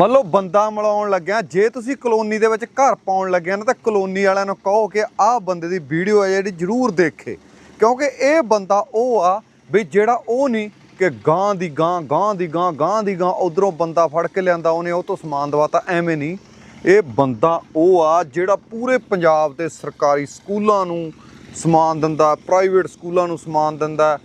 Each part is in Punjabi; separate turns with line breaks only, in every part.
ਮੰਨ ਲਓ ਬੰਦਾ ਮਿਲਾਉਣ ਲੱਗਿਆ, ਜੇ ਤੁਸੀਂ ਕਲੋਨੀ ਦੇ ਵਿੱਚ ਘਰ ਪਾਉਣ ਲੱਗਿਆ ਨਾ, ਤਾਂ ਕਲੋਨੀ ਵਾਲਿਆਂ ਨੂੰ ਕਹੋ ਕਿ ਆਹ ਬੰਦੇ ਦੀ ਵੀਡੀਓ ਹੈ ਜਿਹੜੀ ਜ਼ਰੂਰ ਦੇਖੇ। ਕਿਉਂਕਿ ਇਹ ਬੰਦਾ ਉਹ ਆ ਵੀ ਜਿਹੜਾ ਉਹ ਨਹੀਂ ਕਿ ਗਾਂ ਦੀ ਗਾਂ ਗਾਂ ਦੀ ਗਾਂ ਗਾਂ ਦੀ ਗਾਂ ਉਧਰੋਂ ਬੰਦਾ ਫੜ ਕੇ ਲਿਆਂਦਾ, ਉਹਨੇ ਉਹ ਤੋਂ ਸਮਾਨ ਦਵਾਤਾ, ਐਵੇਂ ਨਹੀਂ। ਇਹ ਬੰਦਾ ਉਹ ਆ ਜਿਹੜਾ ਪੂਰੇ ਪੰਜਾਬ ਦੇ ਸਰਕਾਰੀ ਸਕੂਲਾਂ ਨੂੰ ਸਮਾਨ ਦਿੰਦਾ ਪ੍ਰਾਈਵੇਟ ਸਕੂਲਾਂ ਨੂੰ ਸਮਾਨ ਦਿੰਦਾ।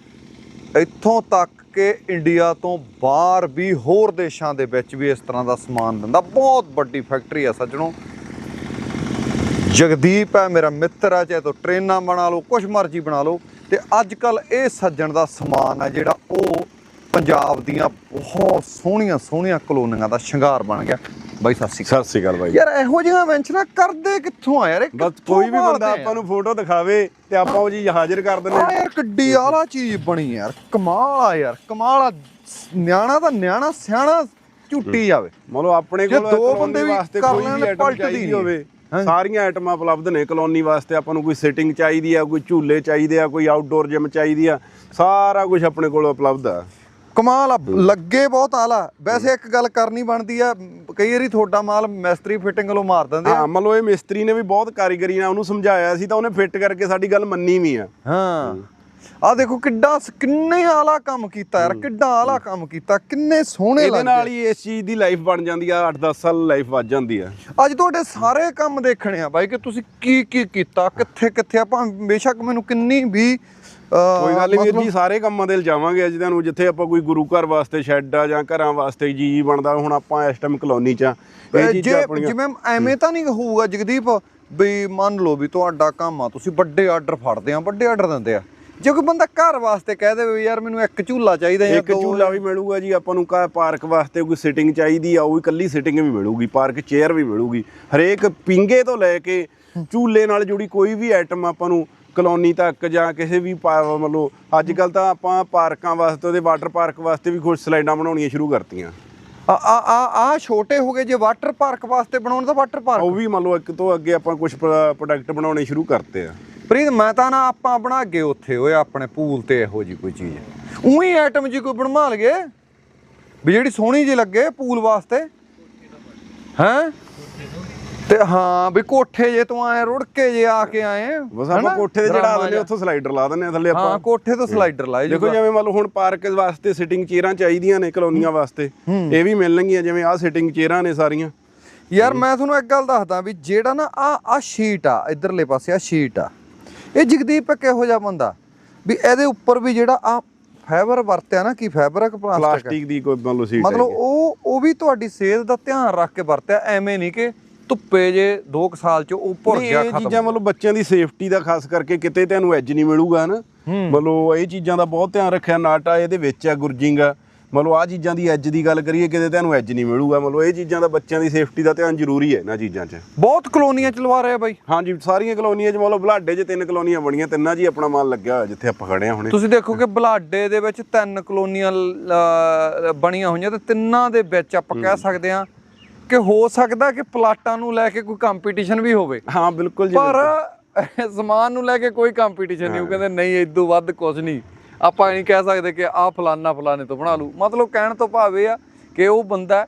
ਇੱਥੋਂ ਤੱਕ ਕਿ ਇੰਡੀਆ ਤੋਂ ਬਾਹਰ ਵੀ ਹੋਰ ਦੇਸ਼ਾਂ ਦੇ ਵਿੱਚ ਵੀ ਇਸ ਤਰ੍ਹਾਂ ਦਾ ਸਮਾਨ ਦਿੰਦਾ। ਬਹੁਤ ਵੱਡੀ ਫੈਕਟਰੀ ਹੈ ਸੱਜਣੋ। ਜਗਦੀਪ ਹੈ, ਮੇਰਾ ਮਿੱਤਰ ਹੈ, ਚਾਹੇ ਤੋ ਟ੍ਰੇਨਾਂ ਬਣਾ ਲਓ, ਕੁਛ ਮਰਜ਼ੀ ਬਣਾ ਲਓ। ਤੇ ਅੱਜ ਕੱਲ ਇਹ ਸੱਜਣ ਦਾ ਸਮਾਨ ਹੈ ਜਿਹੜਾ ਉਹ ਪੰਜਾਬ ਦੀਆਂ ਬਹੁਤ ਸੋਹਣੀਆਂ ਸੋਹਣੀਆਂ ਕਲੋਨੀਆਂ ਦਾ ਸ਼ਿੰਗਾਰ ਬਣ ਗਿਆ। ਬਾਈ ਸਤਿ ਸ਼੍ਰੀ ਅਕਾਲ।
ਸਤਿ ਸ੍ਰੀ ਅਕਾਲ ਬਾਈ।
ਯਾਰ ਇਹੋ ਜਿਹੀਆਂ ਮੈਂਸ਼ਨਾਂ ਕਰਦੇ ਕਿੱਥੋਂ ਆ ਯਾਰ?
ਬਸ ਕੋਈ ਵੀ ਬੰਦਾ? ਆਪਾਂ ਨੂੰ ਫੋਟੋ ਦਿਖਾਵੇ ਤੇ ਆਪਾਂ ਉਹ ਚੀਜ਼ ਹਾਜ਼ਰ ਕਰ ਦਿੰਦੇ
ਆ ਯਾਰ ਕਿੱਡੀ ਆਲਾ ਚੀਜ਼ ਬਣੀ ਯਾਰ। ਕਮਾਲ ਆ ਯਾਰ ਕਮਾਲ ਆ। ਨਿਆਣਾ ਤਾਂ ਨਿਆਣਾ ਸਿਆਣਾ ਝੁੱਟੀ ਜਾਵੇ।
ਮਤਲਬ ਆਪਣੇ
ਜੇ
ਕੋਲ
ਦੋ ਬੰਦੇ ਵੀ
ਵਾਸਤੇ
ਕਰ
ਕੋਈ
ਲੈਣ
ਵੀ ਆਈਟਮ
ਪਲਟਦੀ
ਚਾਹੀਦੀ। ਹੋਵੇ। ਸਾਰੀਆਂ ਆਈਟਮਾਂ ਉਪਲਬਧ ਨੇ ਕਲੋਨੀ ਵਾਸਤੇ। ਆਪਾਂ ਨੂੰ ਕੋਈ ਸਿਟਿੰਗ ਚਾਹੀਦੀ ਆ ਕੋਈ ਝੂਲੇ ਚਾਹੀਦੇ ਆ ਕੋਈ ਆਊਟਡੋਰ ਜਿਮ ਚਾਹੀਦੀ ਆ ਸਾਰਾ ਕੁਝ ਆਪਣੇ ਕੋਲ ਉਪਲਬਧ ਆ।
ਕਮਾਲ ਆ ਲੱਗੇ ਬਹੁਤ ਆਲਾ। ਵੈਸੇ ਇੱਕ ਗੱਲ ਕਰਨੀ ਬਣਦੀ ਆ ਕਈ ਵਾਰੀ ਤੁਹਾਡਾ ਮਾਲ ਮਿਸਤਰੀ ਫਿਟਿੰਗ ਵੱਲੋਂ ਮਾਰ ਦਿੰਦੇ ਆ।
ਹਾਂ ਮਤਲਬ ਇਹ ਮਿਸਤਰੀ ਨੇ ਵੀ ਬਹੁਤ ਕਾਰੀਗਰੀ ਨਾਲ ਉਹਨੂੰ ਸਮਝਾਇਆ ਸੀ ਤਾਂ ਉਹਨੇ ਫਿੱਟ ਕਰਕੇ ਸਾਡੀ ਗੱਲ ਮੰਨੀ ਵੀ ਆ।
ਹਾਂ। ਆ ਦੇਖੋ ਕਿੱਡਾ ਕਿੰਨੇ ਆਲਾ ਕੰਮ ਕੀਤਾ ਯਾਰ ਕਿੱਡਾ ਆਲਾ ਕੰਮ ਕੀਤਾ ਕਿੰਨੇ ਸੋਹਣੇ
ਇਹਦੇ ਨਾਲ
ਲੱਗਦੇ
ਹੀ ਇਸ ਚੀਜ਼ ਦੀ ਲਾਈਫ ਬਣ ਜਾਂਦੀ ਆ 8-10 ਸਾਲ ਲਾਈਫ ਵੱਜ ਜਾਂਦੀ ਆ।
ਅੱਜ ਤੁਹਾਡੇ ਸਾਰੇ ਕੰਮ ਦੇਖਣੇ ਆ ਬਾਈ ਕਿ ਤੁਸੀਂ ਕੀ ਕੀ ਕੀਤਾ ਕਿੱਥੇ ਕਿੱਥੇ? ਆਪਾਂ ਬੇਸ਼ੱਕ ਮੈਨੂੰ ਕਿੰਨੀ ਵੀ
ਕੋਈ ਗੱਲ ਨਹੀਂ ਜੀ ਸਾਰੇ ਕੰਮਾਂ ਦੇ ਲਿਜਾਵਾਂਗੇ ਅੱਜ ਤੁਹਾਨੂੰ ਜਿੱਥੇ ਆਪਾਂ ਕੋਈ ਗੁਰੂ ਘਰ ਵਾਸਤੇ ਸ਼ੈੱਡ ਆ ਜਾਂ ਘਰਾਂ ਵਾਸਤੇ ਜੀ ਬਣਦਾ ਹੁਣ ਆਪਾਂ ਇਸ ਟਾਈਮ ਕਲੋਨੀ ਚ ਆ। ਇਹ ਚੀਜ਼ਾਂ ਆਪਣੀਆਂ
ਜਿਵੇਂ ਐਵੇਂ ਤਾਂ ਨਹੀਂ ਹੋਊਗਾ ਜਗਦੀਪ ਵੀ ਮੰਨ ਲਓ ਵੀ ਤੁਹਾਡਾ ਕੰਮ ਆ ਤੁਸੀਂ ਵੱਡੇ ਆਰਡਰ ਫੜਦੇ ਆ ਵੱਡੇ ਆਰਡਰ ਦਿੰਦੇ ਆ। ਜੇ ਕੋਈ ਬੰਦਾ ਘਰ ਵਾਸਤੇ ਕਹਿ ਦੇਵੇ ਯਾਰ ਮੈਨੂੰ ਇੱਕ ਝੂਲਾ ਚਾਹੀਦਾ ਜਾਂ
ਇੱਕ ਝੂਲਾ ਵੀ ਮਿਲੂਗਾ ਜੀ ਆਪਾਂ ਨੂੰ ਕਾ ਪਾਰਕ ਵਾਸਤੇ ਕੋਈ ਸਿਟਿੰਗ ਚਾਹੀਦੀ ਆ ਉਹ ਵੀ ਕੱਲੀ ਸਿਟਿੰਗ ਵੀ ਮਿਲੂਗੀ ਪਾਰਕ ਚੇਅਰ ਵੀ ਮਿਲੂਗੀ। ਹਰੇਕ ਪਿੰਗੇ ਤੋਂ ਲੈ ਕੇ ਝੂਲੇ ਨਾਲ ਜੁੜੀ ਕੋਈ ਵੀ ਆਈਟਮ ਆਪਾਂ ਨੂੰ ਕਲੋਨੀ ਤੱਕ ਜਾਂ ਕਿਸੇ ਵੀ ਮਤਲਬ ਅੱਜ ਕੱਲ ਤਾਂ ਆਪਾਂ ਪਾਰਕਾਂ ਵਾਸਤੇ ਉਹਦੇ ਵਾਟਰ ਪਾਰਕ ਵਾਸਤੇ ਵੀ ਕੁਝ ਸਲਾਈਡਾਂ ਬਣਾਉਣੀਆਂ ਸ਼ੁਰੂ ਕਰਤੀਆਂ।
ਆ ਆ ਆ ਆ ਛੋਟੇ ਹੋ ਗਏ ਜੇ ਵਾਟਰ ਪਾਰਕ ਵਾਸਤੇ ਬਣਾਉਣ ਤਾਂ ਵਾਟਰ ਪਾਰਕ।
ਉਹ ਵੀ ਮੰਨ ਲਓ ਇੱਕ ਤੋਂ ਅੱਗੇ ਆਪਾਂ ਕੁਝ ਪ੍ਰੋਡਕਟ ਬਣਾਉਣੇ ਸ਼ੁਰੂ ਕਰਤੇ ਆ।
ਪ੍ਰੀਤ ਮੈਂ ਤਾਂ ਨਾ ਆਪਾਂ ਬਣਾ ਕੇ ਉੱਥੇ ਓਏ ਆਪਣੇ ਪੂਲ ਤੇ ਇਹੋ ਜੀ ਕੋਈ ਚੀਜ਼। ਉਹੀ ਆਈਟਮ ਜੀ ਕੋਈ ਬਣਵਾ ਲਗੇ ਵੀ ਜਿਹੜੀ ਸੋਹਣੀ ਜੀ ਲੱਗੇ ਪੂਲ ਵਾਸਤੇ। ਹੈਂ? ਤੇ ਹਾਂ ਵੀ ਕੋਠੇ ਜੇ ਤੂੰ ਆਏ ਰੁੜ ਕੇ ਜੇ ਆ ਕੇ ਆਏ
ਬਸ ਆਪਾਂ? ਕੋਠੇ ਤੇ ਚੜਾ ਦਿੰਦੇ। ਉੱਥੋਂ ਸਲਾਈਡਰ ਲਾ ਦਿੰਦੇ ਆ ਥੱਲੇ
ਹਾਂ
ਆਪਾਂ।
ਕੋਠੇ ਤੋਂ ਸਲਾਈਡਰ ਲਾਏ
ਦੇਖੋ ਜਿਵੇਂ ਮੰਨ ਲਓ ਹੁਣ ਪਾਰਕ ਵਾਸਤੇ ਸਿਟਿੰਗ ਚੇਅਰਾਂ ਚਾਹੀਦੀਆਂ ਨੇ ਕਲੋਨੀਆਂ ਵਾਸਤੇ ਇਹ ਵੀ ਮਿਲਣਗੀਆਂ ਜਿਵੇਂ ਆਹ ਸਿਟਿੰਗ ਚੇਅਰਾਂ ਨੇ ਸਾਰੀਆਂ।
ਯਾਰ ਮੈਂ ਤੁਹਾਨੂੰ ਇੱਕ ਗੱਲ ਦੱਸਦਾ ਵੀ ਜਿਹੜਾ ਨਾ ਆ ਆ ਸ਼ੀਟ ਆ ਇਧਰਲੇ ਪਾਸੇ ਆ ਸ਼ੀਟ ਆ ਇਹ ਜਗਦੀਪ ਕਿਹੋ ਜਿਹਾ ਬੰਦਾ ਵੀ ਇਹਦੇ ਉੱਪਰ ਵੀ ਜਿਹੜਾ ਆ ਫਾਈਬਰ ਵਰਤਿਆ ਨਾ ਕੀ ਫਾਈਬਰ ਆ ਕਿ ਪਲਾਸਟਿਕ
ਪਲਾਸਟਿਕ ਦੀ ਕੋਈ ਮੰਨ ਲਓ ਸੀਟ
ਮਤਲਬ ਉਹ ਉਹ ਵੀ ਤੁਹਾਡੀ ਸਿਹਤ ਦਾ ਧਿਆਨ ਰੱਖ ਕੇ ਵਰਤਿਆ ਐਵੇਂ ਨਹੀਂ ਕਿ ਧੁੱਪੇ ਜੇ 2 ਸਾਲ ਚ ਉਹ ਭੁਰ ਗਿਆ
ਇਹ
ਖਤਮ।
ਚੀਜ਼ਾਂ ਮਤਲਬ ਬੱਚਿਆਂ ਦੀ ਸੇਫਟੀ ਦਾ ਖਾਸ ਕਰਕੇ ਕਿਤੇ ਤੁਹਾਨੂੰ ਐਜ ਨਹੀਂ ਮਿਲੂਗਾ ਨਾ। ਮਤਲਬ ਇਹ ਚੀਜ਼ਾਂ ਦਾ ਬਹੁਤ ਧਿਆਨ ਰੱਖਿਆ ਨਾਟਾ ਇਹਦੇ ਵਿੱਚ ਆ ਗੁਰਜਿੰਗ ਆ। ਮਤਲਬ ਆ ਚੀਜ਼ਾਂ ਦੀ ਐਜ ਦੀ ਗੱਲ ਕਰੀਏ ਕਿਤੇ ਤੁਹਾਨੂੰ ਐਜ ਨਹੀਂ ਮਿਲੂਗਾ। ਮਤਲਬ ਇਹ ਚੀਜ਼ਾਂ ਦਾ ਬੱਚਿਆਂ ਦੀ ਸੇਫਟੀ ਦਾ ਧਿਆਨ ਜ਼ਰੂਰੀ ਹੈ ਇਹਨਾਂ ਚੀਜ਼ਾਂ 'ਚ।
ਬਹੁਤ ਕਲੋਨੀਆਂ ਚਲਵਾ ਰਹੇ ਆ ਬਾਈ।
ਹਾਂਜੀ ਸਾਰੀਆਂ ਕਲੋਨੀਆਂ 'ਚ ਮਤਲਬ ਬਲਾਡੇ 'ਚ ਤਿੰਨ ਕਲੋਨੀਆਂ ਬਣੀਆਂ ਤਿੰਨਾਂ 'ਚ ਹੀ ਆਪਣਾ ਮਾਲ ਲੱਗਿਆ ਹੋਇਆ ਜਿੱਥੇ ਆਪਾਂ ਖੜੇ ਆ ਹੁਣੇ।
ਤੁਸੀਂ ਦੇਖੋ ਕਿ ਬਲਾਡੇ ਦੇ ਵਿੱਚ ਤਿੰਨ ਕਲੋਨੀਆਂ ਬਣੀਆਂ ਹੋਈਆਂ ਤੇ ਤਿੰਨਾਂ ਦੇ ਵਿੱਚ ਆਪਾਂ ਕਹਿ ਸਕਦੇ ਹਾਂ ਕਿ ਹੋ ਸਕਦਾ ਕਿ ਪਲਾਟਾਂ ਨੂੰ ਲੈ ਕੇ ਕੋਈ ਕੰਪੀਟੀਸ਼ਨ ਵੀ ਹੋਵੇ।
ਹਾਂ ਬਿਲਕੁਲ ਜੀ
ਪਰ ਸਮਾਨ ਨੂੰ ਲੈ ਕੇ ਕੋਈ ਕੰਪੀਟੀਸ਼ਨ ਨਹੀਂ ਉਹ ਕਹਿੰਦੇ ਨਹੀਂ ਇਦੋਂ ਵੱਧ ਕੁਝ ਨਹੀਂ। ਆਪਾਂ ਨਹੀਂ ਕਹਿ ਸਕਦੇ ਕਿ ਆਹ ਫਲਾਨਾ ਫਲਾਣੇ ਤੋਂ ਬਣਾ ਲੂ ਮਤਲਬ ਕਹਿਣ ਤੋਂ ਭਾਵ ਆ ਕਿ ਉਹ ਬੰਦਾ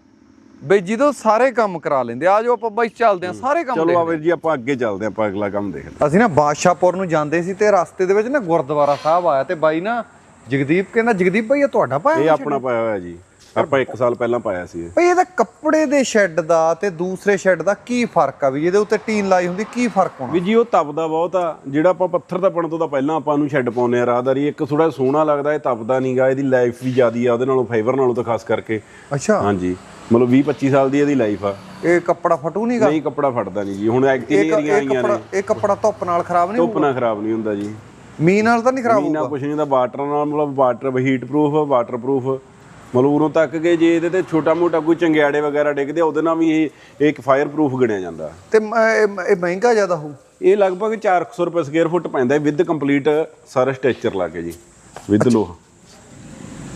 ਬਈ ਜਦੋਂ ਸਾਰੇ ਕੰਮ ਕਰਾ ਲੈਂਦੇ ਆ ਜੋ ਆਪਾਂ ਬਾਈ ਚੱਲਦੇ ਆ ਸਾਰੇ ਕੰਮ
ਚਲੋ ਆਵੇ ਜੀ ਆਪਾਂ ਅੱਗੇ ਚੱਲਦੇ ਹਾਂ ਆਪਾਂ ਅਗਲਾ ਕੰਮ ਦੇਖਦੇ।
ਅਸੀਂ ਨਾ ਬਾਦਸ਼ਾਹਪੁਰ ਨੂੰ ਜਾਂਦੇ ਸੀ ਤੇ ਰਸਤੇ ਦੇ ਵਿੱਚ ਨਾ ਗੁਰਦੁਆਰਾ ਸਾਹਿਬ ਆਇਆ ਤੇ ਬਾਈ ਨਾ ਜਗਦੀਪ ਕਹਿੰਦਾ ਜਗਦੀਪ ਭਾਈ ਇਹ ਤੁਹਾਡਾ ਪਾਇਆ
ਇਹ ਆਪਣਾ ਪਾਇਆ ਹੋਇਆ ਜੀ। ਆਪਾਂ 1 ਸਾਲ ਪਹਿਲਾਂ ਪਾਇਆ ਸੀ ਇਹ।
ਭਈ ਇਹਦਾ ਕੱਪੜੇ ਦੇ ਸ਼ੈੱਡ ਦਾ ਤੇ ਦੂਸਰੇ ਸ਼ੈੱਡ ਦਾ ਕੀ ਫ਼ਰਕ ਆ ਵੀ ਜਿਹਦੇ ਉੱਤੇ ਟੀਨ ਲਾਈ ਹੁੰਦੀ ਕੀ ਫ਼ਰਕ ਹੋਣਾ?
ਵੀ ਜੀ ਉਹ ਤਪਦਾ ਬਹੁਤ ਆ ਜਿਹੜਾ ਆਪਾਂ ਪੱਥਰ ਦਾ ਪਣ ਤੋਂ ਤਾਂ ਪਹਿਲਾਂ ਆਪਾਂ ਨੂੰ ਛੱਡ ਪਾਉਨੇ ਆ ਰਾਹਦਾਰੀ। ਇੱਕ ਥੋੜਾ ਸੋਹਣਾ ਲੱਗਦਾ ਇਹ ਤਪਦਾ ਨਹੀਂਗਾ ਇਹਦੀ ਲਾਈਫ ਵੀ ਜ਼ਿਆਦੀ ਆ ਉਹਦੇ ਨਾਲੋਂ ਫਾਈਬਰ ਨਾਲੋਂ ਤਾਂ ਖਾਸ ਕਰਕੇ।
ਅੱਛਾ।
ਹਾਂਜੀ। ਮਤਲਬ 20 25 ਸਾਲ ਦੀ ਇਹਦੀ ਲਾਈਫ ਆ।
ਇਹ ਕੱਪੜਾ ਫਟੂ ਨਹੀਂਗਾ
ਨਹੀਂ ਕੱਪੜਾ ਫਟਦਾ ਨਹੀਂ ਜੀ। ਹੁਣ
ਇਹ
ਐਕਟੀਵੀਰੀਆਂ
ਇਹ
ਆਈਆਂ ਨੇ।
ਇਹ ਕੱਪੜਾ ਧੁੱਪ ਨਾਲ ਖਰਾਬ ਨਹੀਂ
ਧੁੱਪ ਨਾਲ ਖਰਾਬ ਨਹੀਂ ਹੁੰਦਾ ਜੀ।
ਮੀਂਹ ਨਾਲ ਤਾਂ ਨਹੀਂ ਖਰਾਬ ਹੋਊਗਾ?
ਕੁਛ ਨਹੀਂ ਦਾ ਵਾਟਰ ਨਾਲ ਮਤਲਬ water heat proof water proof ਮਤਲਬ ਉਰੋਂ ਤੱਕ ਕਿ ਜੇ ਇਹਦੇ ਤੇ ਛੋਟਾ ਮੋਟਾ ਕੋਈ ਚੰਗਿਆੜੇ ਵਗੈਰਾ ਡਿੱਗਦੇ ਆ, ਉਹਦੇ ਨਾਲ ਵੀ ਇਹ ਇੱਕ ਫਾਇਰ ਪ੍ਰੂਫ ਗਿਣਿਆ ਜਾਂਦਾ।
ਤੇ ਮ- ਇਹ ਇਹ ਮਹਿੰਗਾ ਜ਼ਿਆਦਾ ਹੋਊ?
ਇਹ ਲਗਭਗ 400 ਰੁਪਏ ਸਕੁਅਰ ਫੁੱਟ ਪੈਂਦਾ ਵਿਦ ਕੰਪਲੀਟ ਸਾਰਾ ਸਟ੍ਰਕਚਰ ਲਾ ਕੇ ਜੀ ਵਿਦ ਲੋਹ।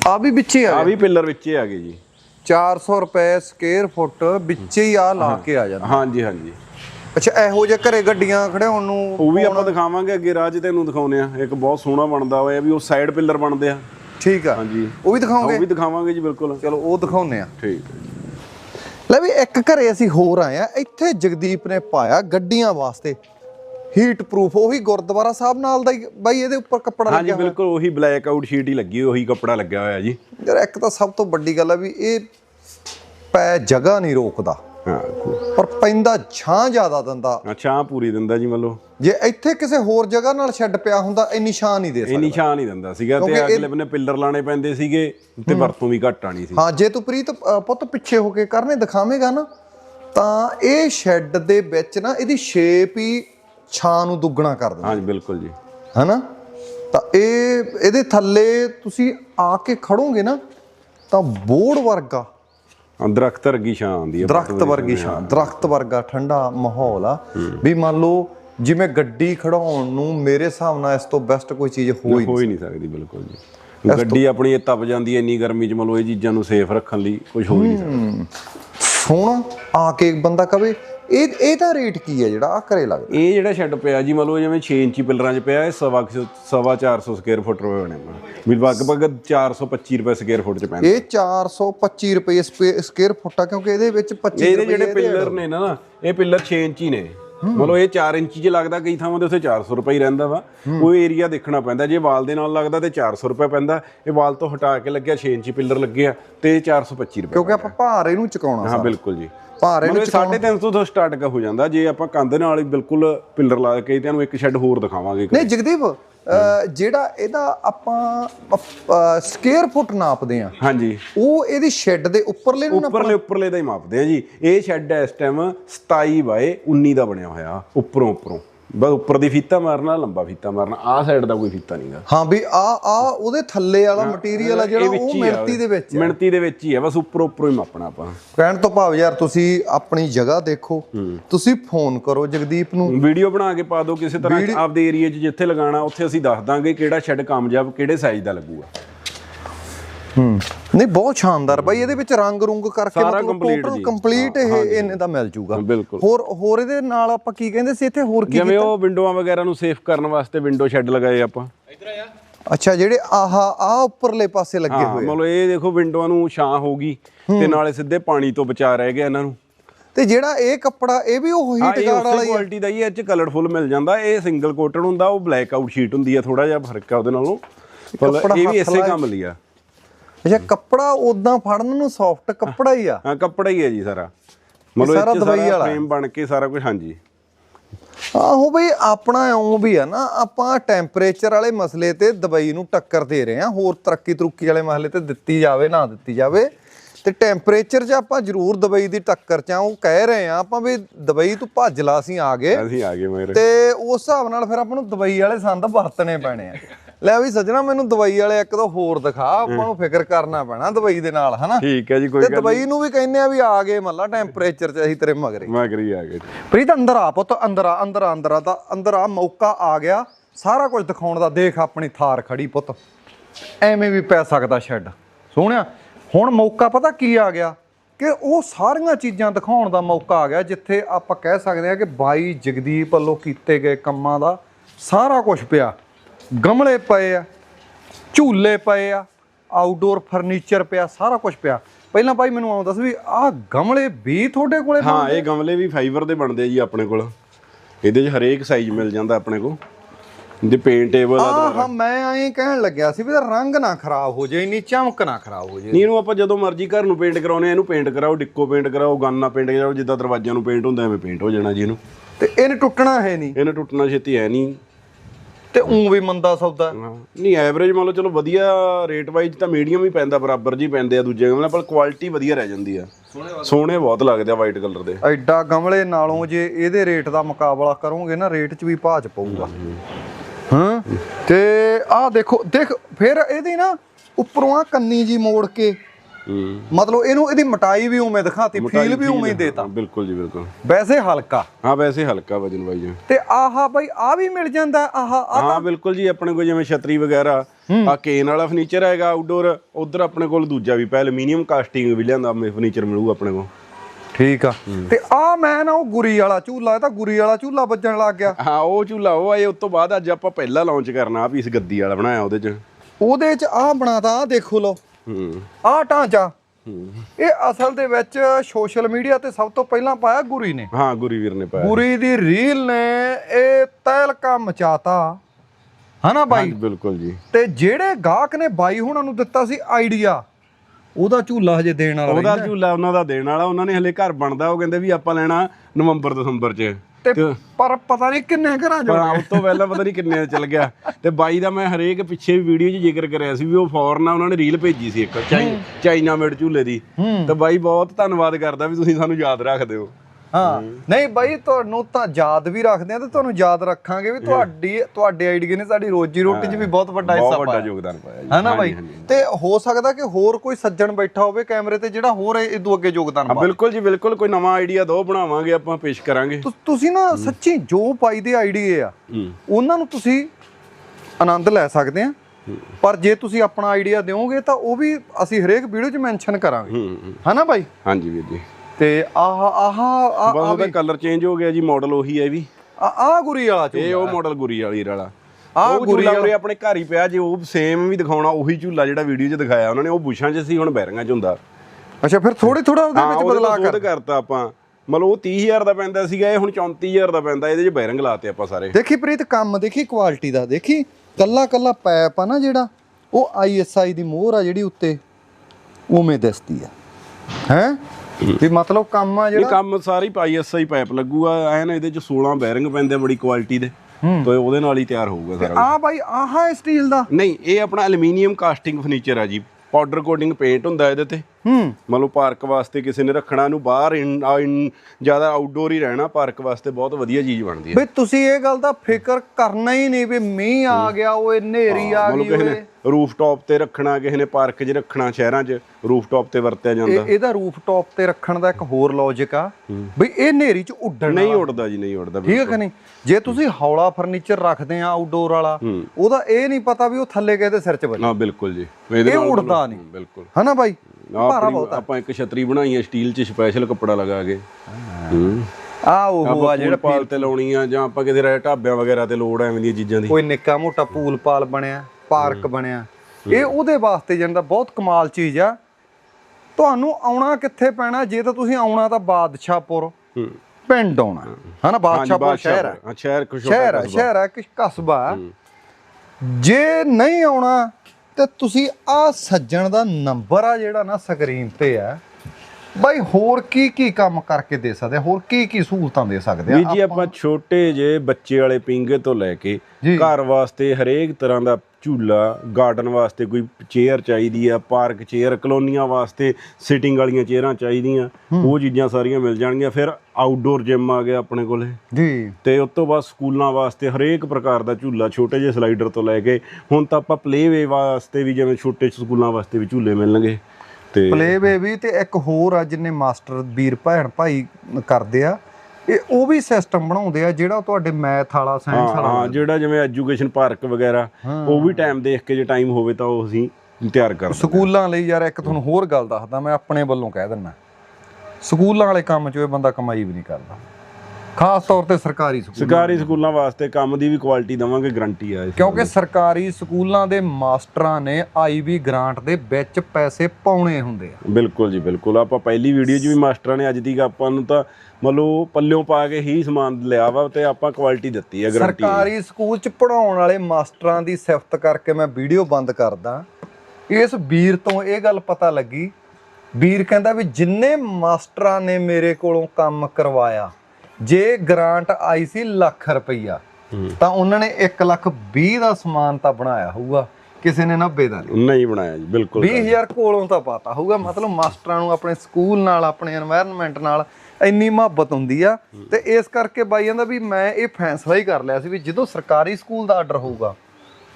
ਆ ਵੀ ਵਿੱਚੇ ਆ
ਆ ਵੀ ਪਿੱਲਰ ਵਿੱਚ ਹੀ ਆ ਗਏ ਜੀ।
400 ਰੁਪਏ ਸਕੁਅਰ ਫੁੱਟ ਵਿੱਚੇ ਹੀ ਆ ਲਾ ਕੇ ਆ ਜਾਂਦਾ।
ਹਾਂਜੀ ਹਾਂਜੀ।
ਅੱਛਾ ਇਹੋ ਜਿਹੇ ਘਰੇ ਗੱਡੀਆਂ ਖੜਾਉਣ ਨੂੰ
ਉਹ ਵੀ ਆਪਾਂ ਦਿਖਾਵਾਂਗੇ ਅੱਗੇ 'ਚ ਤੈਨੂੰ ਦਿਖਾਉਨੇ ਆ ਇੱਕ ਬਹੁਤ ਸੋਹਣਾ ਬਣਦਾ ਹੋਇਆ ਵੀ ਉਹ ਸਾਈਡ ਪਿੱਲਰ ਬਣਦੇ ਆ।
ਠੀਕ ਆ।
ਹਾਂਜੀ।
ਉਹ ਵੀ ਦਿਖਾਓਗੇ?
ਉਹ ਵੀ ਦਿਖਾਵਾਂਗੇ ਜੀ ਬਿਲਕੁਲ।
ਚਲੋ ਉਹ ਦਿਖਾਉਨੇ ਆ।
ਠੀਕ।
ਲੈ ਵੀ ਇੱਕ ਘਰੇ ਅਸੀਂ ਹੋਰ ਆਏ ਆ। ਇੱਥੇ ਜਗਦੀਪ ਨੇ ਪਾਇਆ ਗੱਡੀਆਂ ਵਾਸਤੇ। ਹੀਟ ਪ੍ਰੂਫ ਉਹੀ ਗੁਰਦੁਆਰਾ ਸਾਹਿਬ ਨਾਲ ਦਾ ਹੀ ਬਾਈ ਇਹਦੇ ਉੱਪਰ ਕੱਪੜਾ
ਹਾਂਜੀ
ਲੱਗਿਆ ਹੋਇਆ।
ਬਿਲਕੁਲ ਉਹੀ ਬਲੈਕ ਆਊਟ ਸ਼ੀਟ ਹੀ ਲੱਗੀ ਉਹੀ ਕੱਪੜਾ ਲੱਗਿਆ ਹੋਇਆ ਜੀ।
ਯਾਰ ਇੱਕ ਤਾਂ ਸਭ ਤੋਂ ਵੱਡੀ ਗੱਲ ਆ ਵੀ ਇਹ ਪੈ ਜਗ੍ਹਾ ਨਹੀਂ ਰੋਕਦਾ।
ਹਾਂ
ਪਰ ਪੈਂਦਾ ਛਾਂ ਜ਼ਿਆਦਾ ਦਿੰਦਾ।
ਅੱਛਾ ਪੂਰੀ ਦਿੰਦਾ ਜੀ ਮੰਨ ਲਓ
ਜੇ ਇੱਥੇ ਕਿਸੇ ਹੋਰ ਜਗ੍ਹਾ ਨਾਲ ਛੱਡ ਪਿਆ ਹੁੰਦਾ ਇੰਨੀ ਛਾਂ ਨਹੀਂ ਦੇ ਸਕਦਾ।
ਨਿਸ਼ਾਨ ਹੀ ਦਿੰਦਾ ਸੀਗਾ ਤੇ ਅਗਲੇ ਬੰਨੇ ਪਿੱਲਰ ਲਾਣੇ ਪੈਂਦੇ ਸੀਗੇ ਤੇ ਵਰਤੋਂ ਵੀ ਘੱਟ ਆਣੀ ਸੀ।
ਹਾਂ ਜੇ ਤੂੰ ਪ੍ਰੀਤ ਪੁੱਤ ਪਿੱਛੇ ਹੋ ਕੇ ਕਰਨੇ ਦਿਖਾਵੇਂਗਾ ਨਾ ਤਾਂ ਇਹ ਸ਼ੈੱਡ ਦੇ ਵਿੱਚ ਨਾ ਇਹਦੀ ਸ਼ੇਪ ਹੀ ਛਾਂ ਨੂੰ ਦੁੱਗਣਾ ਕਰ ਦਿੰਦਾ।
ਹਾਂਜੀ ਬਿਲਕੁਲ ਜੀ।
ਹੈਨਾ? ਤਾਂ ਇਹ ਇਹਦੇ ਥੱਲੇ ਤੁਸੀਂ ਆ ਕੇ ਖੜੋਗੇ ਨਾ ਤਾਂ ਬੋਰਡ ਵਰਗਾ
ਹਾਂ, ਦਰਖਤ ਵਰਗੀ ਛਾਂ ਆਉਂਦੀ ਹੈ
ਦਰਖਤ ਵਰਗੀ ਛਾਂ ਦਰਖਤ ਵਰਗਾ ਠੰਡਾ ਮਾਹੌਲ ਆ। ਵੀ ਮੰਨ ਲਓ ਜਿਵੇਂ ਗੱਡੀ ਖੜਾਉਣ ਨੂੰ ਮੇਰੇ ਹਿਸਾਬ ਨਾਲ ਇਸ ਤੋਂ ਬੈਸਟ ਕੋਈ ਚੀਜ਼ ਹੋ ਹੀ
ਨਹੀਂ ਸਕਦੀ ਬਿਲਕੁਲ ਜੀ। ਗੱਡੀ ਆਪਣੀ ਇਹ ਤਪ ਜਾਂਦੀ ਹੈ ਇੰਨੀ ਗਰਮੀ ਚ ਮਤਲਬ ਇਹ ਚੀਜ਼ਾਂ ਨੂੰ ਸੇਫ ਰੱਖਣ ਲਈ ਕੁਝ ਹੋ ਹੀ ਨਹੀਂ ਸਕਦਾ।
ਸੋਹਣਾ ਆ ਕੇ ਬੰਦਾ ਕਵੇ ਇਹ ਇਹਦਾ ਰੇਟ ਕੀ ਹੈ ਜਿਹੜਾ ਆ ਘਰੇ ਲੱਗਦਾ?
ਇਹ ਜਿਹੜਾ ਸ਼ੈੱਡ ਪਿਆ ਜੀ ਮਤਲਬ ਜਿਵੇਂ 6 ਇੰਚੀ ਪਿੱਲਰਾਂ 'ਚ ਪਿਆ ਇਹ ਸਵਾ ਕੁ- ਸਵਾ 400 ਸਕੁਅਰ ਫੁੱਟ ਰੁਪਏ ਬਣਿਆ ਵੀ ਲਗਭਗ 425 ਰੁਪਏ ਸਕੁਅਰ ਫੁੱਟ 'ਚ ਪੈਂਦਾ।
ਇਹ 425 ਰੁਪਏ ਸਕੁਅਰ ਫੁੱਟ ਆ ਕਿਉਂਕਿ ਇਹਦੇ ਵਿੱਚ 25
ਇਹਦੇ
ਰੁਪਏ
ਜਿਹੜੇ ਪਿੱਲਰ ਨੇ ਨਾ ਇਹ ਪਿੱਲਰ 6 ਇੰਚੀ ਨੇ। ਮਤਲਬ ਇਹ 4 ਇੰਚੀ 'ਚ ਲੱਗਦਾ ਕਈ ਥਾਵਾਂ ਤੇ ਉੱਥੇ 400 ਰੁਪਏ ਹੀ ਰਹਿੰਦਾ ਵਾ। ਉਹ ਏਰੀਆ ਦੇਖਣਾ ਪੈਂਦਾ ਜੇ ਵਾਲ ਦੇ ਨਾਲ ਲੱਗਦਾ ਤੇ 400 ਰੁਪਏ ਪੈਂਦਾ। ਇਹ ਵਾਲ ਤੋਂ ਹਟਾ ਕੇ ਲੱਗਿਆ 6 ਇੰਚੀ ਪਿੱਲਰ ਲੱਗੇ ਆ ਤੇ 425 ਰੁਪਏ
ਕਿਉਂਕਿ ਆਪਾਂ ਭਾਰ ਇਹਨੂੰ ਚੁਕਾਉਣਾ
ਹਾਂ ਬਿਲਕੁਲ ਜੀ।
ਭਾਰ ਇਹਨੂੰ
ਮਤਲਬ 350 ਤੋਂ ਸਟਾਰਟ ਹੋ ਜਾਂਦਾ। ਜੇ ਆਪਾਂ ਕੰਧ ਨਾਲ ਹੀ ਬਿਲਕੁਲ ਪਿੱਲਰ ਲਾ ਕੇ ਤੁਹਾਨੂੰ ਇੱਕ ਸ਼ੈੱਡ ਹੋਰ ਦਿਖਾਵਾਂਗੇ
ਨਹੀਂ ਜਗਦੀਪ ਜਿਹੜਾ ਇਹਦਾ ਆਪਾਂ ਸਕੁਅਰ ਫੁੱਟ ਨਾਪਦੇ ਆ
ਹਾਂਜੀ।
ਉਹ ਇਹਦੀ ਸ਼ੈੱਡ ਦੇ ਉੱਪਰਲੇ ਨੂੰ
ਉੱਪਰਲੇ ਉੱਪਰਲੇ ਦਾ ਹੀ ਮਾਪਦੇ ਆ ਜੀ। ਇਹ ਸ਼ੈੱਡ ਇਸ ਟਾਈਮ 27 ਬਾਏ 19 ਦਾ ਬਣਿਆ ਹੋਇਆ ਉੱਪਰੋਂ ਉੱਪਰੋਂ ਬਸ ਉੱਪਰ ਦੀ ਫੀਤਾ ਮਾਰਨਾ ਲੰਬਾ ਫੀਤਾ ਮਾਰਨਾ ਆਹ ਸਾਈਡ ਦਾ ਕੋਈ ਫੀਤਾ ਨਹੀਂਗਾ
ਹਾਂ ਵੀ ਆ ਆ ਉਹਦੇ ਥੱਲੇ ਵਾਲਾ ਮਟੀਰੀਅਲ ਆ ਜਿਹੜਾ ਉਹ ਮਿਣਤੀ ਦੇ ਵਿੱਚ ਆ।
ਮਿਣਤੀ ਦੇ ਵਿੱਚ ਹੀ ਹੈ ਬਸ ਉੱਪਰ ਉੱਪਰੋਂ ਹੀ ਮਾਪਣਾ ਆਪਾਂ।
ਕਹਿਣ ਤੋਂ ਭਾਵ ਯਾਰ ਤੁਸੀਂ ਆਪਣੀ ਜਗ੍ਹਾ ਦੇਖੋ ਤੁਸੀਂ ਫੋਨ ਕਰੋ ਜਗਦੀਪ ਨੂੰ।
ਵੀਡੀਓ ਬਣਾ ਕੇ ਪਾ ਦਿਓ ਕਿਸੇ ਤਰ੍ਹਾਂ ਆਪਦੇ ਏਰੀਆ 'ਚ ਜਿੱਥੇ ਲਗਾਉਣਾ ਉੱਥੇ ਅਸੀਂ ਦੱਸ ਦਾਂਗੇ ਕਿਹੜਾ ਸ਼ੈੱਡ ਕਾਮਯਾਬ ਕਿਹੜੇ ਸਾਈਜ਼ ਦਾ ਲੱਗੂਗਾ।
ਹੂੰ। ਨਹੀਂ ਬਹੁਤ ਸ਼ਾਨਦਾਰ ਬਾਈ ਇਹਦੇ ਵਿੱਚ ਰੰਗ ਰੁੰਗ ਕਰਕੇ ਮਤਲਬ ਟੋਟਲ। ਕੰਪਲੀਟ ਇਹ ਇੰਨੇ ਦਾ ਮਿਲ ਜੂਗਾ। ਹੋਰ ਹੋਰ ਇਹਦੇ ਨਾਲ ਆਪਾਂ ਕੀ ਕਹਿੰਦੇ ਸੀ ਇੱਥੇ? ਹੋਰ ਕੀ
ਜਿਵੇਂ ਉਹ ਵਿੰਡੋਆਂ ਵਗੈਰਾ ਨੂੰ ਸੇਫ ਕਰਨ ਵਾਸਤੇ ਵਿੰਡੋ ਸ਼ੈੱਡ ਲਗਾਏ ਆਪਾਂ।
ਅੱਛਾ ਜਿਹੜੇ ਆਹ ਆ ਉੱਪਰਲੇ ਪਾਸੇ ਲੱਗੇ ਹੋਏ ਆ।
ਮਤਲਬ ਇਹ ਦੇਖੋ ਵਿੰਡੋਆਂ ਨੂੰ ਛਾਂ ਹੋਊਗੀ ਤੇ ਨਾਲੇ ਸਿੱਧੇ ਪਾਣੀ ਤੋਂ ਬਚਾ ਰਹਿ ਗਿਆ ਇਹਨਾਂ ਨੂੰ।
ਤੇ ਜਿਹੜਾ ਇਹ ਕੱਪੜਾ ਇਹ ਵੀ ਉਹ ਹੀਟ ਗਾਰਡ ਵਾਲਾ ਹੀ ਆ।
ਕੁਆਲਿਟੀ ਦਾ ਹੀ ਇਹ ਚ ਕਲਰਫੁਲ ਮਿਲ ਜਾਂਦਾ। ਇਹ ਸਿੰਗਲ ਕੋਟਨ ਹੁੰਦਾ ਉਹ ਬਲੈਕ ਆਊਟ ਸ਼ੀਟ ਹੁੰਦੀ ਹੈ ਥੋੜਾ ਜਿਹਾ ਫ਼ਰਕ ਆ ਉਹਦੇ ਨਾਲੋਂ। ਇਹ ਵੀ ਇਸੇ ਕੰਮ ਲਈ ਆ।
ਅੱਛਾ ਕੱਪੜਾ ਉਦਾਂ ਫੜਨ ਨੂੰ ਸੌਫਟ ਕੱਪੜਾ ਹੀ ਆ।
ਹਾਂ ਕੱਪੜਾ ਹੀ ਹੈ ਜੀ ਸਾਰਾ।
ਸਾਰਾ
ਇਹ 'ਚ
ਦਵਾਈ ਵਾਲਾ।
ਫਰੇਮ ਬਣ ਕੇ ਸਾਰਾ ਕੁਝ ਹਾਂਜੀ।
ਆਹੋ ਬਈ ਆਪਣਾ ਇਉਂ ਵੀ ਆ ਨਾ ਆਪਾਂ ਟੈਂਪਰੇਚਰ ਵਾਲੇ ਮਸਲੇ ਤੇ ਦਵਾਈ ਨੂੰ ਟੱਕਰ ਦੇ ਰਹੇ ਆ ਹੋਰ ਤਰੱਕੀ ਤਰੁੱਕੀ ਵਾਲੇ ਮਸਲੇ ਤੇ ਦਿੱਤੀ ਜਾਵੇ ਨਾ ਦਿੱਤੀ ਜਾਵੇ। ਤੇ ਟੈਂਪਰੇਚਰ 'ਚ ਆਪਾਂ ਜ਼ਰੂਰ ਦਵਾਈ ਦੀ ਟੱਕਰ 'ਚ ਆ ਉਹ ਕਹਿ ਰਹੇ ਆ ਆਪਾਂ ਵੀ ਦਵਾਈ ਤੂੰ ਭੱਜ ਲਾ ਅਸੀਂ ਆ ਗਏ।
ਅਸੀਂ ਆ ਗਏ ਮੇਰੇ
ਤੇ ਉਸ ਹਿਸਾਬ ਨਾਲ ਫਿਰ ਆਪਾਂ ਨੂੰ ਦਵਾਈ ਵਾਲੇ ਸੰਦ ਵਰਤਣੇ ਪੈਣੇ ਆ। ਲੈ ਵੀ ਸੱਜਣਾ ਮੈਨੂੰ ਦਵਾਈ ਵਾਲੇ ਇੱਕ ਦੋ ਹੋਰ ਦਿਖਾ ਆਪਾਂ ਨੂੰ ਫਿਕਰ ਕਰਨਾ ਪੈਣਾ ਦਵਾਈ ਦੇ ਨਾਲ ਹਨਾ?
ਠੀਕ ਹੈ ਜੀ ਕੋਈ
ਤੇ
ਗੱਲ
ਦਵਾਈ ਨੂੰ ਵੀ ਕਹਿੰਦੇ ਆ ਵੀ ਆ ਗਏ ਮੱਲਾ ਟੈਂਪਰੇਚਰ 'ਚ ਅਸੀਂ ਤੇਰੇ ਮਗਰੇ।
ਮੈਂ ਕਰੀ ਆ ਗਏ
ਪ੍ਰੀਤ ਅੰਦਰ ਆ ਪੁੱਤ ਅੰਦਰ ਆ ਅੰਦਰ ਆ ਅੰਦਰ ਆ ਤਾਂ ਅੰਦਰ ਆ ਮੌਕਾ ਆ ਗਿਆ। ਸਾਰਾ ਕੁਝ ਦਿਖਾਉਣ ਦਾ ਦੇਖ ਆਪਣੀ ਥਾਰ ਖੜੀ ਪੁੱਤ। ਐਵੇਂ ਵੀ ਪੈ ਸਕਦਾ ਸ਼ੈੱਡ। ਸੋਹਣਿਆ ਹੁਣ ਮੌਕਾ ਪਤਾ ਕੀ ਆ ਗਿਆ? ਕਿ ਉਹ ਸਾਰੀਆਂ ਚੀਜ਼ਾਂ ਦਿਖਾਉਣ ਦਾ ਮੌਕਾ ਆ ਗਿਆ ਜਿੱਥੇ ਆਪਾਂ ਕਹਿ ਸਕਦੇ ਹਾਂ ਕਿ ਬਾਈ ਜਗਦੀਪ ਵੱਲੋਂ ਕੀਤੇ ਗਏ ਕੰਮਾਂ ਦਾ ਸਾਰਾ ਕੁਝ ਪਿਆ। ਗਮਲੇ ਪਏ ਆ ਝੂਲੇ ਪਏ ਆ ਆਊਟਡੋਰ ਫਰਨੀਚਰ ਪਿਆ ਸਾਰਾ ਕੁਝ ਪਿਆ। ਪਹਿਲਾਂ ਬਾਈ ਮੈਨੂੰ ਆਉਂ ਦੱਸ ਵੀ ਆਹ ਗਮਲੇ ਵੀ ਤੁਹਾਡੇ ਕੋਲੇ
ਹਾਂ ਇਹ ਗਮਲੇ ਵੀ ਫਾਈਬਰ ਦੇ ਬਣਦੇ ਆ ਜੀ ਆਪਣੇ ਕੋਲ। ਇਹਦੇ 'ਚ ਹਰੇਕ ਸਾਈਜ਼ ਮਿਲ ਜਾਂਦਾ ਆਪਣੇ ਕੋਲ। ਜੇ ਪੇਂਟੇਬਲ ਆ
ਆਹ ਹਾਂ ਮੈਂ ਐਂ ਕਹਿਣ ਲੱਗਿਆ ਸੀ ਵੀ ਇਹਦਾ ਰੰਗ ਨਾ ਖਰਾਬ ਹੋ ਜਾਏ ਇੰਨੀ ਚਮਕ ਨਾ ਖਰਾਬ ਹੋ ਜਾਏ।
ਨਹੀਂ ਇਹਨੂੰ ਆਪਾਂ ਜਦੋਂ ਮਰਜ਼ੀ ਘਰ ਨੂੰ ਪੇਂਟ ਕਰਾਉਨੇ ਆ ਇਹਨੂੰ ਪੇਂਟ ਕਰਾਓ ਡਿੱਕੋ ਪੇਂਟ ਕਰਾਓ ਗੰਨਾ ਪੇਂਟ ਕਰਾਓ ਜਿੱਦਾਂ ਦਰਵਾਜ਼ਿਆਂ ਨੂੰ ਪੇਂਟ ਹੁੰਦਾ ਐਵੇਂ ਪੇਂਟ ਹੋ ਜਾਣਾ ਜੀ ਇਹਨੂੰ।
ਤੇ ਇਹਨੇ ਟੁੱਟਣਾ ਹੈ ਨਹੀਂ।
ਇਹਨੇ ਟੁੱਟਣਾ ਛੇਤੀ ਹੈ ਨਹੀਂ।
ਤੇ ਉਂ ਵੀ ਮੰਦਾ ਸੌਦਾ।
ਨਹੀਂ ਐਵਰੇਜ ਮੰਨ ਲਓ ਚਲੋ ਵਧੀਆ ਰੇਟ ਵਾਈਜ਼ ਤਾਂ ਮੀਡੀਅਮ ਹੀ ਪੈਂਦਾ ਬਰਾਬਰ ਜੀ ਪੈਂਦੇ ਆ ਦੂਜੇ ਗਮਲੇ ਪਰ ਕੁਆਲਿਟੀ ਵਧੀਆ ਰਹਿ ਜਾਂਦੀ ਆ। ਸੋਹਣੇ ਬਹੁਤ ਲੱਗਦੇ ਆ ਵਾਈਟ ਕਲਰ ਦੇ।
ਐਡਾ ਗਮਲੇ ਨਾਲੋਂ ਜੇ ਇਹਦੇ ਰੇਟ ਦਾ ਮੁਕਾਬਲਾ ਕਰੋਗੇ ਨਾ ਰੇਟ 'ਚ ਵੀ ਭਾਜ ਪਊਗਾ। ਹਾਂ? ਤੇ ਆਹ ਦੇਖੋ ਦੇਖ ਫਿਰ ਇਹਦੀ ਨਾ ਉੱਪਰੋਂ ਆ ਕੰਨੀ ਜੀ ਮੋੜ ਕੇ ਮਤਲਬ ਇਹਨੂੰ ਇਹਦੀ ਮਟਾਈ ਵੀ ਉਵੇਂ ਦਿਖਾਤੀ ਫੀਲ ਵੀ ਉਵੇਂ ਹੀ ਦੇਤਾ।
ਬਿਲਕੁਲ ਜੀ ਬਿਲਕੁਲ।
ਵੈਸੇ ਹਲਕਾ।
ਹਾਂ ਵੈਸੇ ਹਲਕਾ ਵਜਨ ਵਾਈਜ਼
ਤੇ ਆਹਾ ਬਈ ਆ ਵੀ ਮਿਲ ਜਾਂਦਾ ਆਹਾ ਆ
ਹਾਂ ਬਿਲਕੁਲ ਜੀ ਆਪਣੇ ਕੋਲ ਜਿਵੇਂ ਛਤਰੀ ਵਗੈਰਾ ਆ ਕੇਨ ਵਾਲਾ ਫਰਨੀਚਰ ਹੈਗਾ ਆਊਟਡੋਰ ਉਧਰ ਆਪਣੇ ਕੋਲ ਦੂਜਾ ਵੀ ਪੈ ਐਲੂਮੀਨੀਅਮ ਕਾਸਟਿੰਗ ਵੀ ਲਿਆਂਦਾ ਫਰਨੀਚਰ ਮਿਲੂ ਆਪਣੇ ਕੋਲ।
ਠੀਕ ਆ। ਤੇ ਆ ਮੈਂ ਨਾ ਉਹ ਗੁਰੀ ਵਾਲਾ ਝੂਲਾ ਇਹ ਤਾਂ ਗੁਰੀ ਵਾਲਾ ਝੂਲਾ ਵੱਜਣ ਲੱਗ ਗਿਆ।
ਹਾਂ ਉਹ ਝੂਲਾ ਉਹ ਆਏ ਉਸ ਤੋਂ ਬਾਅਦ ਅੱਜ ਆਪਾਂ ਪਹਿਲਾਂ ਲਾਂਚ ਕਰਨਾ ਆ ਪੀਸ ਗੱਦੀ ਵਾਲਾ ਬਣਾਇਆ ਉਹਦੇ ਚ।
ਉਹਦੇ ਚ ਆ ਬਣਾਤਾ ਆ ਦੇਖੋ ਲੋ
ਹੂੰ
ਆ। ਢਾਂਚਾ ਇਹ ਅਸਲ ਦੇ ਵਿੱਚ ਸੋਸ਼ਲ ਮੀਡੀਆ ਤੇ ਸਭ ਤੋਂ ਪਹਿਲਾਂ ਪਾਇਆ ਗੁਰੀ ਨੇ।
ਹਾਂ ਗੁਰੀ ਵੀਰ ਨੇ ਪਾਇਆ।
ਗੁਰੀ ਦੀ ਰੀਲ ਨੇ ਇਹ ਤਹਿਲਕਾ ਮਚਾਤਾ। ਹਨਾ ਬਾਈ?
ਬਿਲਕੁਲ ਜੀ।
ਤੇ ਜਿਹੜੇ ਗਾਹਕ ਨੇ ਬਾਈ ਹੁਣਾਂ ਨੂੰ ਦਿੱਤਾ ਸੀ ਆਈਡੀਆ ਉਹਦਾ ਝੂਲਾ ਹਜੇ ਦੇਣ ਵਾਲਾ
ਉਹਦਾ। ਝੂਲਾ ਉਹਨਾਂ ਦਾ ਦੇਣ ਵਾਲਾ ਉਹਨਾਂ ਨੇ ਹਲੇ ਘਰ ਬਣਦਾ ਉਹ ਕਹਿੰਦੇ ਵੀ ਆਪਾਂ ਲੈਣਾ ਨਵੰਬਰ ਦਸੰਬਰ 'ਚ।
ਤੇ ਪਰ ਪਤਾ ਨਹੀਂ ਕਿੰਨੇ ਘਰਾਂ
ਪਰ ਉਸ ਤੋਂ ਪਹਿਲਾਂ ਪਤਾ ਨਹੀਂ ਕਿੰਨੇ ਚੱਲ ਗਿਆ। ਤੇ ਬਾਈ ਦਾ ਮੈਂ ਹਰੇਕ ਪਿੱਛੇ ਵੀਡੀਓ 'ਚ ਜ਼ਿਕਰ ਕਰਿਆ ਸੀ ਵੀ ਉਹ ਫੌਰਨ ਆ ਉਹਨਾਂ ਨੇ ਰੀਲ ਭੇਜੀ ਸੀ ਇੱਕ ਚਾਈ- ਚਾਈਨਾ ਮੇਡ ਝੂਲੇ ਦੀ। ਤੇ ਬਾਈ ਬਹੁਤ ਧੰਨਵਾਦ ਕਰਦਾ ਵੀ ਤੁਸੀਂ ਸਾਨੂੰ ਯਾਦ ਰੱਖਦੇ ਹੋ।
ਹਾਂ। ਨਹੀਂ ਬਾਈ ਤੁਹਾਨੂੰ ਤਾਂ ਯਾਦ ਵੀ ਰੱਖਦੇ ਆ ਤੇ ਤੁਹਾਨੂੰ ਯਾਦ ਰੱਖਾਂਗੇ ਵੀ ਤੁਹਾਡੀ ਤੁਹਾਡੇ ਆਈਡੀਆ ਨੇ ਸਾਡੀ ਰੋਜੀ ਰੋਟੀ 'ਚ ਵੀ ਬਹੁਤ ਵੱਡਾ
ਬਹੁਤ
ਹਿੱਸਾ
ਵੱਡਾ
ਪਾਇਆ।
ਯੋਗਦਾਨ ਪਾਇਆ ਜੀ।
ਹਨਾ ਬਾਈ? ਤੇ ਹੋ ਸਕਦਾ ਕਿ ਹੋਰ ਕੋਈ ਸੱਜਣ ਬੈਠਾ ਹੋਵੇ ਕੈਮਰੇ ਤੇ ਜਿਹੜਾ ਹੋਰ ਇਦੋਂ ਅੱਗੇ ਯੋਗਦਾਨ
ਹਾਂ
ਪਾ
ਬਿਲਕੁਲ ਜੀ ਬਿਲਕੁਲ। ਕੋਈ ਨਵਾਂ ਆਈਡੀਆ ਦੋ ਬਣਾਵਾਂਗੇ ਆਪਾਂ ਪੇਸ਼ ਕਰਾਂਗੇ।
ਤੁ- ਤੁਸੀਂ ਨਾ ਸੱਚੀ ਜੋ ਪਾਈ ਦੇ ਆਈਡੀਏ ਆ ਉਹਨਾਂ ਨੂੰ ਤੁਸੀਂ ਆਨੰਦ ਲੈ ਸਕਦੇ ਆ। ਪਰ ਜੇ ਤੁਸੀਂ ਆਪਣਾ ਆਈਡੀਆ ਦਿਓਗੇ ਤਾਂ ਉਹ ਵੀ ਅਸੀਂ ਹਰੇਕ ਵੀਡੀਓ 'ਚ ਮੈਂਸ਼ਨ ਕਰਾਂਗੇ। ਹਨਾ ਬਾਈ?
ਹਾਂਜੀ ਵੀਰ ਜੀ।
ਤੇ ਆਹ ਆਹ ਆਹ
ਬਸ ਉਹਦਾ ਕਲਰ ਚੇਂਜ ਹੋ ਗਿਆ ਜੀ ਮਾਡਲ ਉਹੀ ਹੈ ਵੀ।
ਆਹ ਗੁਰੀ ਵਾਲਾ
ਇਹ ਉਹ ਮਾਡਲ ਗੁਰੀ ਵਾਲੀ ਵਾਲਾ
ਆਹ
ਉਹ
ਗੁਰੀ
ਝੂਲਾ ਉਰੇ ਆਪਣੇ ਘਰ ਹੀ ਪਿਆ ਜੇ ਉਹ ਸੇਮ ਵੀ ਦਿਖਾਉਣਾ ਉਹੀ ਝੂਲਾ ਜਿਹੜਾ ਵੀਡੀਓ 'ਚ ਦਿਖਾਇਆ ਉਹਨਾਂ ਨੇ ਉਹ ਬੁਸ਼ਾਂ 'ਚ ਸੀ ਹੁਣ ਬੈਰਿੰਗਾਂ 'ਚ ਹੁੰਦਾ।
ਅੱਛਾ ਫਿਰ ਥੋੜੀ ਥੋੜਾ ਉਹਦੇ ਵਿੱਚ
ਉਹਦੇ ਵਿੱਚ
ਕਰ।
ਕਰਤਾ ਆਪਾਂ। ਮਤਲਬ ਉਹ 30000 ਦਾ ਪੈਂਦਾ ਸੀਗਾ ਇਹ ਹੁਣ 34000 ਦਾ ਪੈਂਦਾ ਇਹਦੇ 'ਚ ਬੈਰਿੰਗ ਲਾਤੇ ਆਪਾਂ ਸਾਰੇ।
ਦੇਖੀ ਪ੍ਰੀਤ ਕੰਮ ਦੇਖੀ ਕੁਆਲਿਟੀ ਦਾ ਦੇਖੀ। ਕੱਲਾ ਕੱਲਾ ਪੈਪ ਆ ਨਾ ਜਿਹੜਾ ਉਹ ਆਈਐਸਆਈ ਦੀ ਮੋਹਰ ਆ ਜਿਹੜੀ ਉੱਤੇ ਉਵੇਂ ਦਿਸਦੀ ਆ। ਹੈ? ਵੀ ਮਤਲਬ ਕੰਮ ਆ
ਇਹ
ਜਿਹੜਾ?
ਕੰਮ ਸਾਰੀ ਆਈਐਸਆਈ ਪਾਈਪ ਲੱਗੂਗਾ ਐਨ ਇਹਦੇ 'ਚ 16 ਬੈਰਿੰਗ ਪੈਂਦੇ ਬੜੀ ਕੁਆਲਿਟੀ ਦੇ। ਤੇ ਉਹਦੇ ਨਾਲ ਹੀ ਤਿਆਰ ਹੋਊਗਾ ਸਾਰਾ
ਆ ਬਾਈ ਆਹ ਹੈ ਸਟੀਲ ਦਾ?
ਨਹੀਂ ਇਹ ਆਪਣਾ ਐਲੂਮੀਨੀਅਮ ਕਾਸਟਿੰਗ ਫਰਨੀਚਰ ਆ ਜੀ। ਪਾਊਡਰ ਕੋਟਿੰਗ ਪੇਂਟ ਹੁੰਦਾ ਇਹਦੇ ਤੇ।
ਹੂੰ।
ਮੰਨ ਲਓ ਪਾਰਕ ਵਾਸਤੇ ਕਿਸੇ ਨੇ ਰੱਖਣਾ ਇਹਨੂੰ ਬਾਹਰ ਇਨ ਜ਼ਿਆਦਾ ਆਊਟਡੋਰ ਹੀ ਰਹਿਣਾ ਪਾਰਕ ਵਾਸਤੇ ਬਹੁਤ ਵਧੀਆ ਚੀਜ਼ ਬਣਦੀ ਹੈ।
ਵੀ ਤੁਸੀਂ ਇਹ ਗੱਲ ਦਾ ਫਿਕਰ ਕਰਨਾ ਹੀ ਨਹੀਂ ਵੀ ਮੀਂਹ ਆ ਗਿਆ ਓਏ ਨੇਰੀ ਆ ਗਈ
ਕਿਸੇ
ਓਏ
ਨੇ ਰੂਫ ਟਾਪ ਤੇ ਰੱਖਣਾ ਕਿਸੇ ਨੇ ਪਾਰਕ 'ਚ ਰੱਖਣਾ ਸ਼ਹਿਰਾਂ 'ਚ ਰੂਫ ਟਾਪ ਤੇ ਵਰਤਿਆ ਜਾਂਦਾ।
ਇਹ ਇਹਦਾ ਰੂਫ ਟਾਪ ਤੇ ਰੱਖਣ ਦਾ ਇੱਕ ਹੋਰ ਲੌਜੀਕ ਆ ਵੀ ਇਹ ਨੇਰੀ ਚ ਉੱਡਣ
ਨਹੀਂ ਉੱਡਦਾ ਜੀ ਨਹੀਂ ਉੱਡਦਾ
ਠੀਕ ਹੈ ਕਿ ਨਹੀਂ? ਜੇ ਤੁਸੀਂ ਹੌਲਾ ਫਰਨੀਚਰ ਰੱਖਦੇ ਆ ਆਊਟਡੋਰ ਵਾਲਾ। ਉਹਦਾ ਇਹ ਨਹੀਂ ਪਤਾ ਵੀ ਉਹ ਥੱਲੇ ਕਿਸੇ ਦੇ ਸਿਰ 'ਚ ਵੱਜੇ।
ਹਾਂ ਬਿਲਕੁਲ ਜੀ।
ਇਹ ਉੱਡਦਾ ਨਹੀਂ।
ਬਿਲਕੁਲ।
ਹਨਾ ਬਾਈ?
ਆਹ ਆਪਣੀ- ਆਪਾਂ ਇੱਕ ਛਤਰੀ ਬਣਾਈ ਹੈ ਸਟੀਲ 'ਚ ਸਪੈਸ਼ਲ ਕੱਪੜਾ ਲਗਾ ਕੇ। ਹੂੰ।
ਆ ਉਹ ਆ ਜਿਹੜਾ
ਪਾਲ ਤੇ ਲਾਉਣੀ ਆ ਜਾਂ ਆਪਾਂ ਕਿਤੇ ਢਾਬਿਆਂ ਵਗੈਰਾ ਤੇ ਲੋੜ ਐਵੇਂ ਦੀਆਂ ਚੀਜ਼ਾਂ ਦੀ।
ਕੋਈ ਨਿੱਕਾ ਮੋਟਾ ਪੂਲ ਪਾਲ ਬਣਿਆ। ਪਾਰਕ ਬਣਿਆ। ਇਹ ਉਹਦੇ ਵਾਸਤੇ ਜਾਂਦਾ ਬਹੁਤ ਕਮਾਲ ਚੀਜ਼ ਆ। ਤੁਹਾਨੂੰ ਆਉਣਾ ਕਿੱਥੇ ਪੈਣਾ? ਜੇ ਤਾਂ ਤੁਸੀਂ ਆਉਣਾ ਤਾਂ ਬਾਦਸ਼ਾਹਪੁਰ ਪਿੰਡ ਆਉਣਾ। ਹਨਾ ਬਾਦਸ਼ਾਹਪੁਰ ਸ਼ਹਿਰ ਆ।
ਸ਼ਹਿਰ ਕੁਛ
ਸ਼ਹਿਰ ਆ ਸ਼ਹਿਰ ਆ ਕਿ ਕਸਬਾ। ਜੇ ਨਹੀਂ ਆਉਣਾ ਤੇ ਤੁਸੀਂ ਆ ਸੱਜਣ ਦਾ ਨੰਬਰ ਆ ਜਿਹੜਾ ਨਾ ਸਕਰੀਨ ਤੇ ਆ। ਬਾਈ ਹੋਰ ਕੀ ਕੀ ਕੰਮ ਕਰਕੇ ਦੇ ਸਕਦੇ ਆ? ਹੋਰ ਕੀ ਕੀ ਸਹੂਲਤਾਂ ਦੇ ਸਕਦੇ
ਵੀ
ਆ
ਜੀ ਆਪਾਂ ਛੋਟੇ ਜੇ ਬੱਚੇ ਵਾਲੇ ਪਿੰਗੇ ਤੋਂ ਲੈ ਕੇ। ਘਰ ਵਾਸਤੇ ਹਰੇਕ ਤਰ੍ਹਾਂ ਦਾ ਝੂਲਾ ਗਾਰਡਨ ਵਾਸਤੇ ਕੋਈ ਚੇਅਰ ਚਾਹੀਦੀ ਆ ਪਾਰਕ ਚੇਅਰ ਕਲੋਨੀਆਂ ਵਾਸਤੇ ਸਿਟਿੰਗ ਵਾਲੀਆਂ ਚੇਅਰਾਂ ਚਾਹੀਦੀਆਂ। ਉਹ ਚੀਜ਼ਾਂ ਸਾਰੀਆਂ ਮਿਲ ਜਾਣਗੀਆਂ। ਫਿਰ ਆਊਟਡੋਰ ਜਿਮ ਆ ਗਿਆ ਆਪਣੇ ਕੋਲੇ।
ਜੀ।
ਤੇ ਉਸ ਤੋਂ ਬਾਅਦ ਸਕੂਲਾਂ ਵਾਸਤੇ ਹਰੇਕ ਪ੍ਰਕਾਰ ਦਾ ਝੂਲਾ ਛੋਟੇ ਜਿਹੇ ਸਲਾਈਡਰ ਤੋਂ ਲੈ ਕੇ ਹੁਣ ਤਾਂ ਆਪਾਂ ਪਲੇਵੇ ਵਾਸਤੇ ਵੀ ਜਿਵੇਂ ਛੋਟੇ ਸਕੂਲਾਂ ਵਾਸਤੇ ਵੀ ਝੂਲੇ ਮਿਲਣਗੇ। ਤੇ
ਪਲੇ ਬੇਬੀ ਤੇ ਇੱਕ ਹੋਰ ਆ ਜਿੰਨੇ ਮਾਸਟਰ ਵੀਰ ਭੈਣ ਭਾਈ ਕਰਦੇ ਆ। ਇਹ ਉਹ ਵੀ ਸਿਸਟਮ ਬਣਾਉਂਦੇ ਆ ਜਿਹੜਾ ਤੁਹਾਡੇ ਮੈਥ ਵਾਲਾ ਸਾਇੰਸ ਵਾਲਾ
ਹਾਂ ਜਿਹੜਾ ਜਿਵੇਂ ਐਜੂਕੇਸ਼ਨ ਪਾਰਕ ਵਗੈਰਾ ਉਹ ਵੀ ਟਾਈਮ ਦੇਖ ਕੇ ਜੇ ਟਾਈਮ ਹੋਵੇ ਤਾਂ ਉਹ ਅਸੀਂ ਤਿਆਰ ਕਰ
ਸਕੂਲਾਂ ਲਈ ਯਾਰ ਇੱਕ ਤੁਹਾਨੂੰ ਹੋਰ ਗੱਲ ਦੱਸਦਾ ਮੈਂ ਆਪਣੇ ਵੱਲੋਂ ਕਹਿ ਦਿੰਦਾ। ਸਕੂਲਾਂ ਵਾਲੇ ਕੰਮ 'ਚ ਇਹ ਬੰਦਾ ਕਮਾਈ ਵੀ ਨਹੀਂ ਕਰਦਾ। ਖਾਸ ਤੌਰ ਤੇ ਸਰਕਾਰੀ ਸਕੂਲ
ਸਰਕਾਰੀ ਸਕੂਲਾਂ ਵਾਸਤੇ ਕੰਮ ਦੀ ਵੀ ਕੁਆਲਿਟੀ ਦਵਾਂਗੇ ਗਰੰਟੀ ਆ ਇਸ
ਕਿਉਂਕਿ ਸਰਕਾਰੀ ਸਕੂਲਾਂ ਦੇ ਮਾਸਟਰਾਂ ਨੇ ਆਈਬੀ ਗ੍ਰਾਂਟ ਦੇ ਵਿੱਚ ਪੈਸੇ ਪਾਉਣੇ ਹੁੰਦੇ ਆ।
ਬਿਲਕੁਲ ਜੀ ਬਿਲਕੁਲ। ਆਪਾਂ ਪਹਿਲੀ ਵੀਡੀਓ 'ਚ ਵੀ ਮਾਸਟਰਾਂ ਨੇ ਅੱਜ ਤੀਕ ਆਪਾਂ ਨੂੰ ਤਾਂ ਮਤਲਬ ਪੱਲਿਓਂ ਪਾ ਕੇ ਹੀ ਸਮਾਨ ਲਿਆ ਵਾ ਤੇ ਆਪਾਂ ਕੁਆਲਿਟੀ ਦਿੱਤੀ ਹੈ ਗਰੰਟੀ
ਸਰਕਾਰੀ ਸਕੂਲ 'ਚ ਪੜਾਉਣ ਵਾਲੇ ਮਾਸਟਰਾਂ ਦੀ ਸਿਫਤ ਕਰਕੇ ਮੈਂ ਵੀਡੀਓ ਬੰਦ ਕਰਦਾ। ਇਸ ਵੀਰ ਤੋਂ ਇਹ ਗੱਲ ਪਤਾ ਲੱਗੀ। ਵੀਰ ਕਹਿੰਦਾ ਵੀ ਜਿੰਨੇ ਮਾਸਟਰਾਂ ਨੇ ਮੇਰੇ ਕੋਲੋਂ ਕੰਮ ਕਰਵਾਇਆ ਜੇ ਗ੍ਰਾਂਟ ਆਈ ਸੀ ਲੱਖ ਰੁਪਈਆ ਤਾਂ ਉਹਨਾਂ ਨੇ 1 ਲੱਖ 20 ਦਾ ਸਮਾਨ ਤਾਂ ਬਣਾਇਆ ਹੋਊਗਾ ਕਿਸੇ ਨੇ 90 ਦਾ ਨਹੀਂ।
ਨਹੀਂ ਬਣਾਇਆ ਜੀ ਬਿਲਕੁਲ
20000 ਕੋਲੋਂ ਤਾਂ ਪਾਤਾ ਹੋਊਗਾ ਮਤਲਬ ਮਾਸਟਰਾਂ ਨੂੰ ਆਪਣੇ ਸਕੂਲ ਨਾਲ ਆਪਣੇ এনवायरमेंट ਨਾਲ ਇੰਨੀ ਮੁਹੱਬਤ ਹੁੰਦੀ ਆ। ਤੇ ਇਸ ਕਰਕੇ ਬਾਈ ਕਹਿੰਦਾ ਵੀ ਮੈਂ ਇਹ ਫੈਸਲਾ ਹੀ ਕਰ ਲਿਆ ਸੀ ਵੀ ਜਦੋਂ ਸਰਕਾਰੀ ਸਕੂਲ ਦਾ ਆਰਡਰ ਹੋਊਗਾ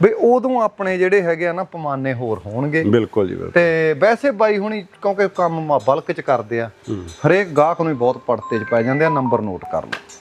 ਵੀ ਉਦੋਂ ਆਪਣੇ ਜਿਹੜੇ ਹੈਗੇ ਆ ਨਾ ਪਮਾਨੇ ਹੋਰ ਹੋਣਗੇ।
ਬਿਲਕੁਲ ਜੀ ਬਿਲਕੁਲ।
ਤੇ ਵੈਸੇ ਬਾਈ ਹੁਣੀ ਕਿਉਂਕਿ ਕੰਮ ਬਲਕ ਚ ਕਰਦੇ ਆ ਹਰੇਕ ਗਾਹਕ ਨੂੰ ਹੀ ਬਹੁਤ ਪੜਤੇ ਚ ਪੈ ਜਾਂਦੇ ਆ ਨੰਬਰ ਨੋਟ ਕਰ ਲਓ।